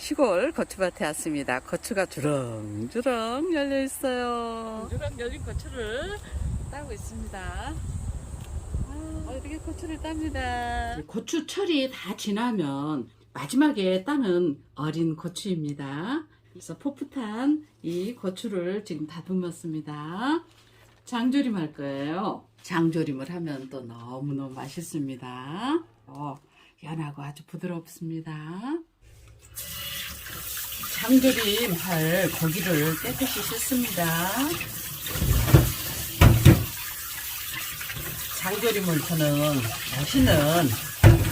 시골 고추밭에 왔습니다. 고추가 주렁주렁 열려 있어요. 주렁 열린 고추를 따고 있습니다. 아, 이렇게 고추를 땁니다. 고추 철이 다 지나면 마지막에 따는 어린 고추입니다. 그래서 풋풋한 이 고추를 지금 다듬었습니다. 장조림 할 거예요. 장조림을 하면 또 너무너무 맛있습니다. 어, 연하고 아주 부드럽습니다. 장조림 할 고기를 깨끗이 씻습니다. 장조림을 저는 맛있는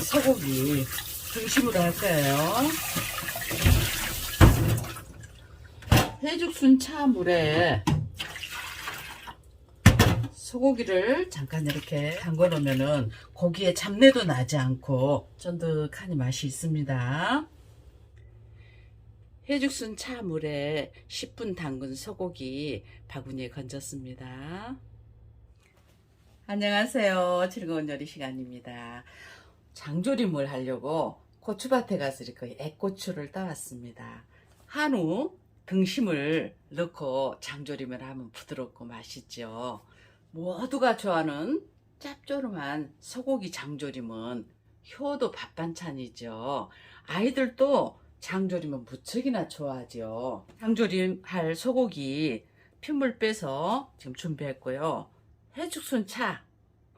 소고기 등심으로 할 거예요. 해죽순 차 물에 소고기를 잠깐 이렇게 담궈 놓으면은 고기에 잡내도 나지 않고 쫀득하니 맛이 있습니다. 해죽순 차 물에 10분 담근 소고기 바구니에 건졌습니다. 안녕하세요. 즐거운 요리 시간입니다. 장조림을 하려고 고추밭에 가서 이렇게 애고추를 따왔습니다. 한우 등심을 넣고 장조림을 하면 부드럽고 맛있죠. 모두가 좋아하는 짭조름한 소고기 장조림은 효도 밥반찬이죠. 아이들도 장조림은 무척이나 좋아하죠. 장조림 할 소고기 핏물 빼서 지금 준비했고요. 해죽순 차,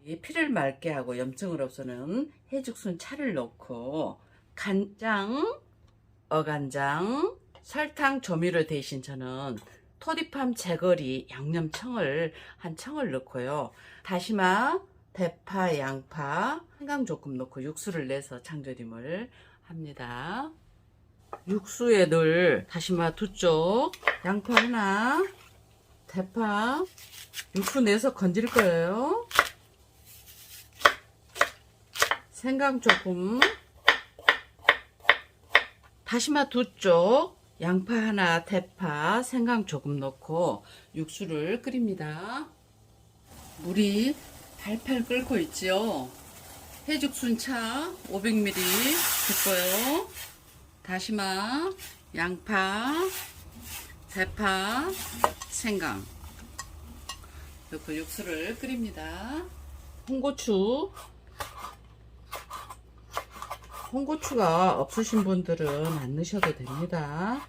이 피를 맑게 하고 염증을 없애는 해죽순 차를 넣고 간장, 어간장, 설탕, 조미료 대신 저는 토디팜 제거리 양념청을 한 청을 넣고요. 다시마, 대파, 양파, 생강 조금 넣고 육수를 내서 장조림을 합니다. 육수에 넣을 다시마 두 쪽, 양파 하나, 대파, 육수 내서 건질 거예요. 생강 조금, 다시마 두 쪽, 양파 하나, 대파, 생강 조금 넣고 육수를 끓입니다. 물이 팔팔 끓고 있지요. 해죽순차 500ml 붓고요. 다시마, 양파, 대파, 생강 넣고 육수를 끓입니다. 홍고추 홍고추가 없으신 분들은 안 넣으셔도 됩니다.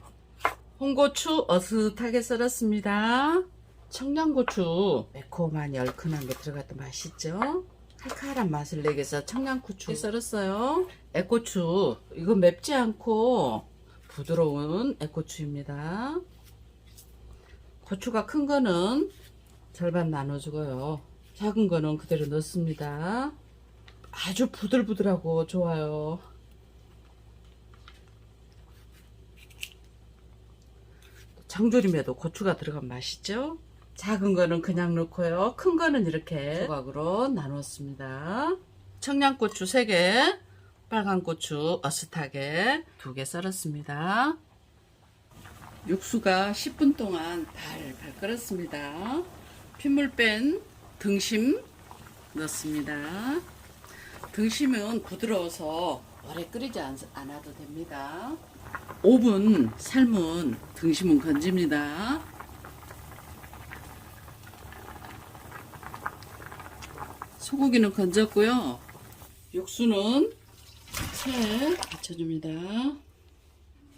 홍고추 어슷하게 썰었습니다. 청양고추 매콤한 얼큰한 게 들어갔다 맛있죠? 칼칼한 맛을 내기 위해서 청양고추 썰었어요. 애고추 이거 맵지 않고 부드러운 애고추입니다. 고추가 큰 거는 절반 나눠주고요. 작은 거는 그대로 넣습니다. 아주 부들부들하고 좋아요. 장조림에도 고추가 들어가면 맛있죠? 작은 거는 그냥 넣고요. 큰 거는 이렇게 조각으로 나눴습니다. 청양고추 3개, 빨간 고추 어슷하게 2개 썰었습니다. 육수가 10분 동안 발발 끓었습니다. 핏물 뺀 등심 넣습니다. 등심은 부드러워서 오래 끓이지 않, 않아도 됩니다. 5분 삶은 등심은 건집니다. 소고기는 건졌고요. 육수는 채 받쳐줍니다.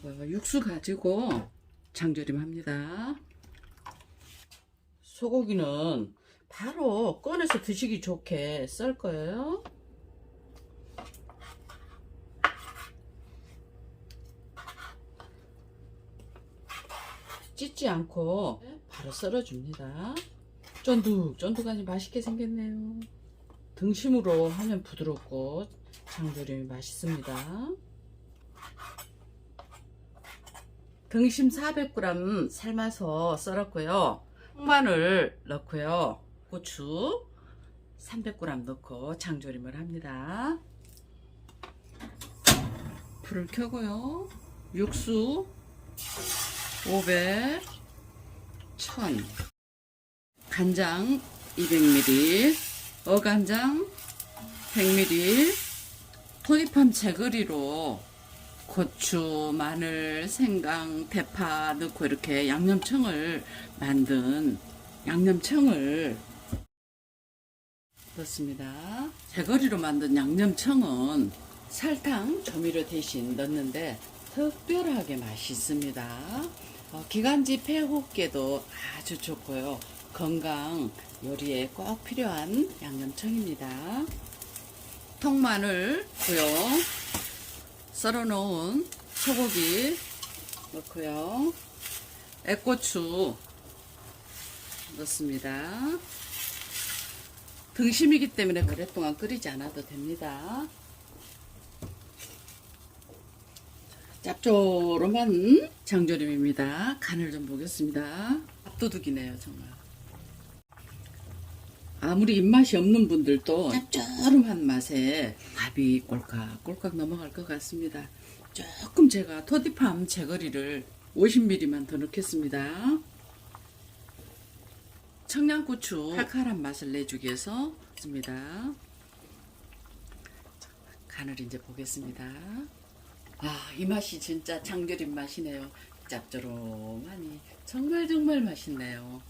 어, 육수 가지고 장조림 합니다. 소고기는 바로 꺼내서 드시기 좋게 썰 거예요. 찢지 않고 바로 썰어줍니다. 쫀득쫀득하니 맛있게 생겼네요. 등심으로 하면 부드럽고 장조림이 맛있습니다. 등심 400g 삶아서 썰었고요. 마늘 넣고요. 고추 300g 넣고 장조림을 합니다. 불을 켜고요. 육수 500, 1000, 간장 200ml, 어간장 100ml, 토니팜 제거리로 고추, 마늘, 생강, 대파 넣고 이렇게 양념청을 만든 양념청을 넣습니다. 제거리로 만든 양념청은 설탕, 조미료 대신 넣는데 특별하게 맛있습니다. 어, 기관지 폐호흡계도 아주 좋고요. 건강 요리에 꼭 필요한 양념청입니다. 통마늘, 고요. 썰어놓은 소고기 넣고요. 애고추 넣습니다. 등심이기 때문에 오랫동안 끓이지 않아도 됩니다. 짭조름한 장조림입니다. 간을 좀 보겠습니다. 밥도둑이네요, 정말. 아무리 입맛이 없는 분들도 짭조름한 맛에 밥이 꼴깍꼴깍 넘어갈 것 같습니다. 조금 제가 토디팜 제거리를 50ml만 더 넣겠습니다. 청양고추 칼칼한 맛을 내주기 위해서 씁니다. 간을 이제 보겠습니다. 아, 이 맛이 진짜 장조림 맛이네요. 짭조름하니 정말 정말 맛있네요.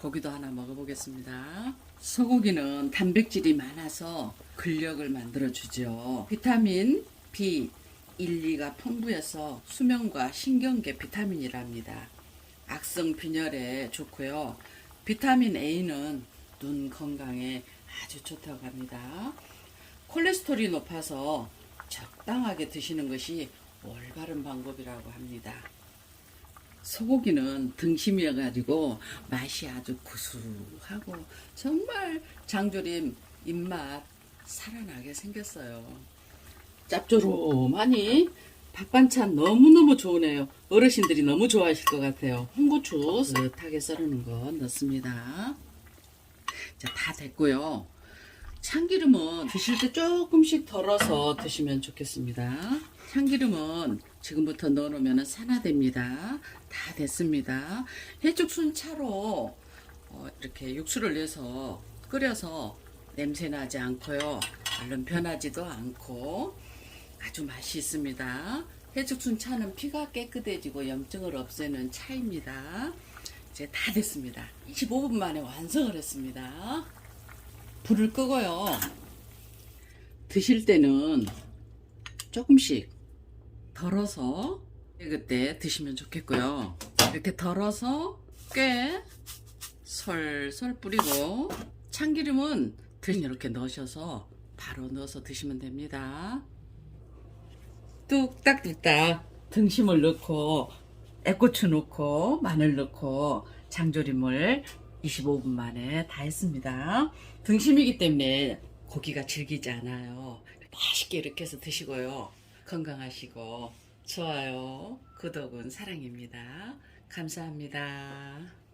고기도 하나 먹어보겠습니다. 소고기는 단백질이 많아서 근력을 만들어주죠. 비타민 B, 1, 2가 풍부해서 수면과 신경계 비타민이랍니다. 악성 빈혈에 좋고요. 비타민 A는 눈 건강에 아주 좋다고 합니다. 콜레스테롤이 높아서 적당하게 드시는 것이 올바른 방법이라고 합니다. 소고기는 등심이어가지고 맛이 아주 구수하고 정말 장조림 입맛 살아나게 생겼어요. 짭조름하니 밥반찬 너무너무 좋으네요. 어르신들이 너무 좋아하실 것 같아요. 홍고추 스하게 썰어놓은 거 넣습니다. 자, 다 됐고요. 참기름은 드실 때 조금씩 덜어서 드시면 좋겠습니다. 참기름은 지금부터 넣어놓으면 산화됩니다. 다 됐습니다. 해죽 순 차로 어, 이렇게 육수를 내서 끓여서 냄새 나지 않고요. 얼른 변하지도 않고 아주 맛이 있습니다. 해죽 순 차는 피가 깨끗해지고 염증을 없애는 차입니다. 이제 다 됐습니다. 25분 만에 완성을 했습니다. 불을 끄고요. 드실 때는 조금씩 덜어서 그때 드시면 좋겠고요. 이렇게 덜어서 꽤 솔솔 뿌리고 참기름은 들 이렇게 넣으셔서 바로 넣어서 드시면 됩니다. 뚝딱뚝딱 등심을 넣고 애고추 넣고 마늘 넣고 장조림을 25분 만에 다 했습니다. 등심이기 때문에 고기가 질기지 않아요. 맛있게 이렇게 해서 드시고요. 건강하시고 좋아요. 구독은 사랑입니다. 감사합니다.